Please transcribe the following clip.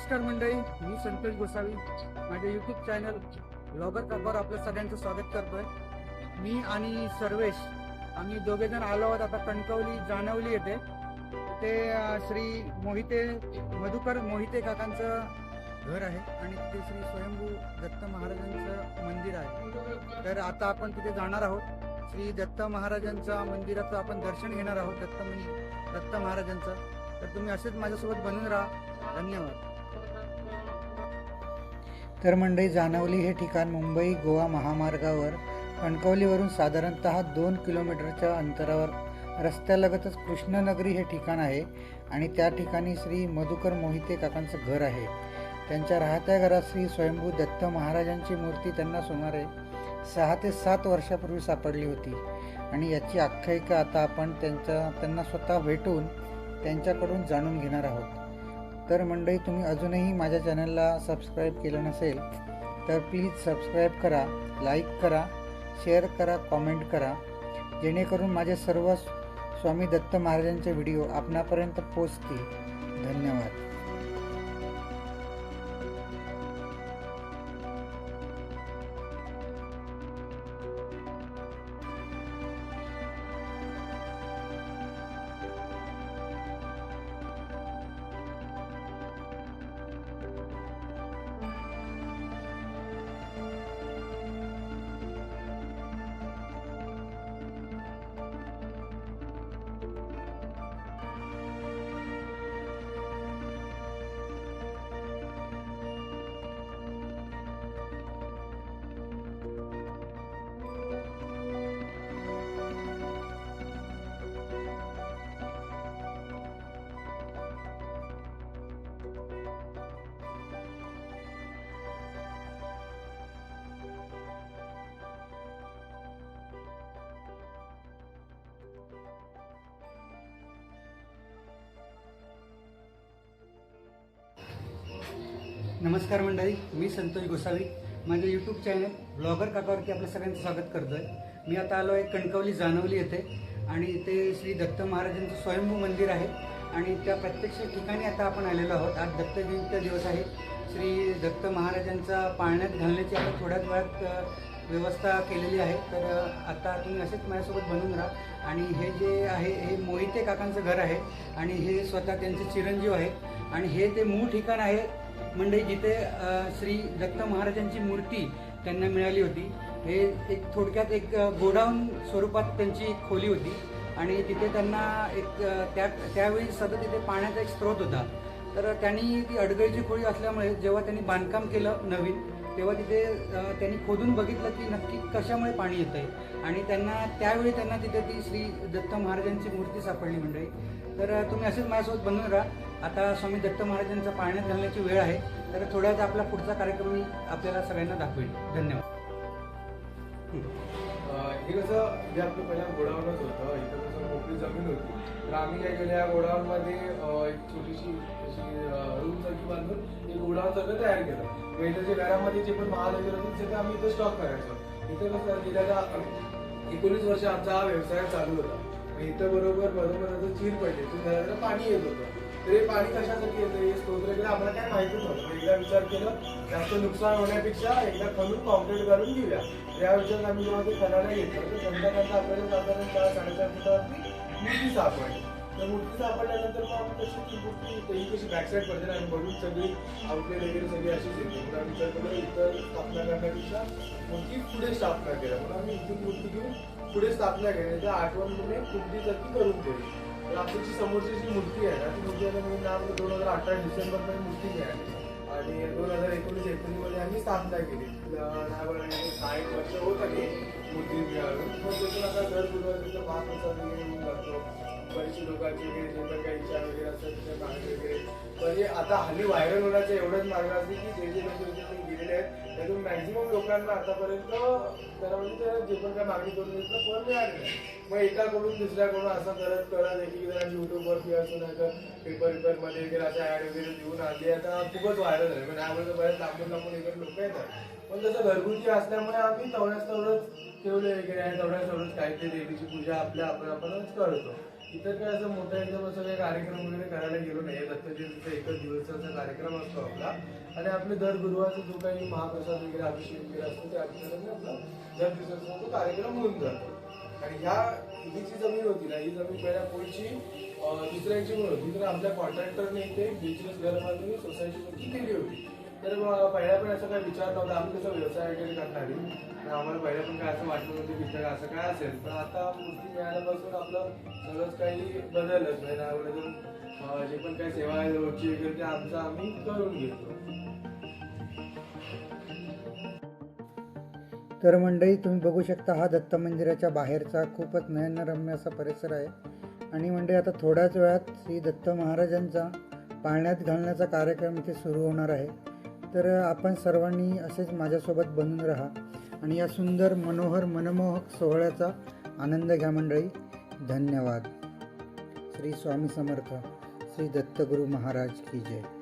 नमस्कार मंडळी मी संतोष गोसावी. माझ्या युट्यूब चॅनल ब्लॉगर काकावर आपलं सगळ्यांचं स्वागत करतोय. मी आणि सर्वेश आम्ही दोघे जण आलो आहोत आता कणकवली जानवली येते ते श्री मोहिते मधुकर मोहिते काकांचं घर आहे आणि ते श्री स्वयंभू दत्त महाराजांचं मंदिर आहे. तर आता आपण तिथे जाणार आहोत. श्री दत्त महाराजांच्या मंदिराचं आपण दर्शन घेणार आहोत दत्त दत्त महाराजांचं. तर तुम्ही असेच माझ्यासोबत बनून राहा. धन्यवाद. तर मंडई जानवली हे ठिकाण मुंबई गोवा महामार्गावर कणकवलीवरून साधारणतः दोन किलोमीटरच्या अंतरावर रस्त्यालगतच कृष्णनगरी हे ठिकाण आहे आणि त्या ठिकाणी श्री मधुकर मोहिते काकांचं घर आहे. त्यांच्या राहत्या घरात श्री स्वयंभू दत्त महाराजांची मूर्ती त्यांना सुमारे सहा ते सात वर्षापूर्वी सापडली होती. आणि याची आख्यायिका आता आपण त्यांच्या त्यांना स्वतः भेटून त्यांच्याकडून जाणून घेणार आहोत. तर मंडळी तुम्ही अजूनही माझ्या चॅनलला सबस्क्राईब केलं नसेल तर प्लीज सबस्क्राईब करा लाईक करा शेअर करा कॉमेंट करा. जेणेकरून माझे सर्व स्वामी दत्त महाराजांचे व्हिडिओ आपणापर्यंत पोचतील. धन्यवाद. नमस्कार मंडळी मी संतोष गोसावी. माझ्या यूट्यूब चॅनल ब्लॉगर काकावरती आपलं सगळ्यांचं स्वागत करतो आहे मी आता आलो आहे कणकवली जानवली येथे आणि ते श्री दत्त महाराजांचं स्वयंभू मंदिर आहे. आणि त्या प्रत्यक्ष ठिकाणी आता आपण आलेलो आहोत. आज दत्तजयंतीचा दिवस आहे. श्री दत्त महाराजांचा पाळण्यात घालण्याची आता थोड्याच वेळात व्यवस्था केलेली आहे. तर आता तुम्ही असेच माझ्यासोबत बनून राहा. आणि हे जे आहे हे मोहिते काकांचं घर आहे. आणि हे स्वतः त्यांचे चिरंजीव आहे. आणि हे ते मूळ ठिकाण आहे मंडई जिथे श्री दत्त महाराजांची मूर्ती त्यांना मिळाली होती हे एक थोडक्यात एक गोडाऊन स्वरूपात त्यांची एक खोली होती. आणि तिथे त्यांना एक त्या त्यावेळी सतत तिथे पाण्याचा एक स्रोत होता. तर त्यांनी ती अडगळीची खोळी असल्यामुळे जेव्हा त्यांनी बांधकाम केलं नवीन तेव्हा तिथे त्यांनी खोदून बघितलं की नक्की कशामुळे पाणी येतं आहे आणि त्यांना त्यावेळी त्यांना तिथे ती श्री दत्त महाराजांची मूर्ती सापडली मंडळी. तर तुम्ही असेच माझ्यासोबत बनून राहा. आता स्वामी दत्त महाराजांचा पाळण्यात घालण्याची वेळ आहे. तर थोड्याच आपला पुढचा कार्यक्रम मी आपल्याला सगळ्यांना दाखवेल धन्यवाद. हे कसं जे आपलं पहिल्या गोडाऊनच होतं इथं कसं मोकळी जमीन होती. तर आम्ही काय केलं या गोडाऊनमध्ये एक छोटीशी अशी रूम सारखी बांधून ते गोडाऊन सगळं तयार केलं. मग इथं जे घरामध्ये जे पण माल वगैरे होते सगळं आम्ही इथं स्टॉक करायचो. इथं कसं गेल्या एकोणीस वर्ष आमचा हा व्यवसाय चालू होता. मग इथं बरोबर बरोबर चीर पडली तर घराला पाणी येत होतं. तर हे पाणी कशासाठी येतं? हे काय माहितीच नव्हतं. मग एकदा विचार केला जास्त नुकसान होण्यापेक्षा एकदा खणून कॉम्प्लीट घालून घेऊया या विचारात आम्ही जेव्हा ते खणायला घेतलं. तर खंडाखंड आपल्याला साधारण चार साडेचार फुटावरती मूर्ती सापडली. तर मूर्ती सापडल्यानंतर मग आम्ही कशी ती मूर्ती ही कशी बॅकसाईड पडते आणि बघून सगळी आउटलेट वगैरे सगळी अशीच येते. मग आम्ही विचार केला इतर स्थापना करण्यापेक्षा मूर्ती पुढे स्थापना केल्या. म्हणून आम्ही इथून मूर्ती घेऊन पुढे स्थापना केली. तर आठवण म्हणून कुंडीसारखी करून ठेवली. तर समोरची जी मूर्ती आहे ना ती मूर्ती आता मी नाव दोन हजार अठरा डिसेंबरमध्ये मूर्ती मिळाली आणि दोन हजार एकोणीस एप्रिलमध्ये आम्ही स्थापना केली. सहा एक वर्ष होत आली मूर्ती मिळाली. मग तिथून आता दर गुरुवारीचं पाच वर्षात असतं बरेचशे लोकांचे लोकांची वगैरे काही इच्छा वगैरे असतात तिथे वगैरे. म्हणजे आता हल्ली व्हायरल होण्याचा एवढंच मार्ग असते की जे जे लोक त्यातून मॅक्झिमम लोकांना आतापर्यंत त्याला म्हणजे त्या जे पण काय मागणी करून घेतलं फळ मिळालेलं मिळाले मग एकाकडून दुसऱ्याकडून असं करत करत एकीकडे युट्यूबवरती असं नाही तर पेपर पेपरमध्ये वगैरे असं ऍड वगैरे देऊन आली आता खूपच व्हायरल झाले. पण त्यामुळे बऱ्याच लांबून लांबून इकडे लोक येतात. पण तसं घरगुती असल्यामुळे आम्ही तेवढ्याच तेवढंच ठेवले वगैरे आहे तेवढ्याच तेवढंच काहीतरी देवीची पूजा आपल्या आपण आपणच करतो. इतर काय असं मोठा एकदम असं काही कार्यक्रम वगैरे करायला गेलो नाही. दत्तजयंतीचा एकच दिवसाचा कार्यक्रम असतो आपला. आणि आपले दर गुरुवारचा जो काही महाप्रसाद वगैरे अभिषेक वगैरे असतो त्या अभिषेकाने आपला दर दिवसाचा तो कार्यक्रम होऊन जातो. आणि ह्या ही जी जमीन होती ना ही जमीन पहिल्या पुढची दुसऱ्यांची म्हणून होती. तर आमच्या कॉन्ट्रॅक्टरने इथे बिझनेस घर बांधून सोसायटी केली होती. तर मग पहिला पण असं काही विचार नव्हता आम्ही कसं व्यवसाय वगैरे करणारी आणि आम्हाला पहिल्या पण काय असं वाटलं नव्हतं की इथं असं काय असेल? पण आता मूर्ती मिळाल्यापासून आपलं सगळंच काही बदललंच नाही त्यामुळे जे पण काही सेवा आहे रोजची वगैरे ते आमचं आम्ही करून घेतो. तर मंडळी तुम्ही बघू शकता हा दत्त मंदिराच्या बाहेरचा खूपच नयनरम्य असा परिसर आहे. आणि मंडळी आता थोड्याच वेळात श्री दत्त महाराजांचा पाळण्यात घालण्याचा कार्यक्रम इथे सुरू होणार आहे. तर आपण सर्वांनी असेच माझ्यासोबत बनून राहा आणि या सुंदर मनोहर मनमोहक सोहळ्याचा आनंद घ्या मंडळी. धन्यवाद. श्री स्वामी समर्थ. श्री दत्तगुरु महाराज की जय.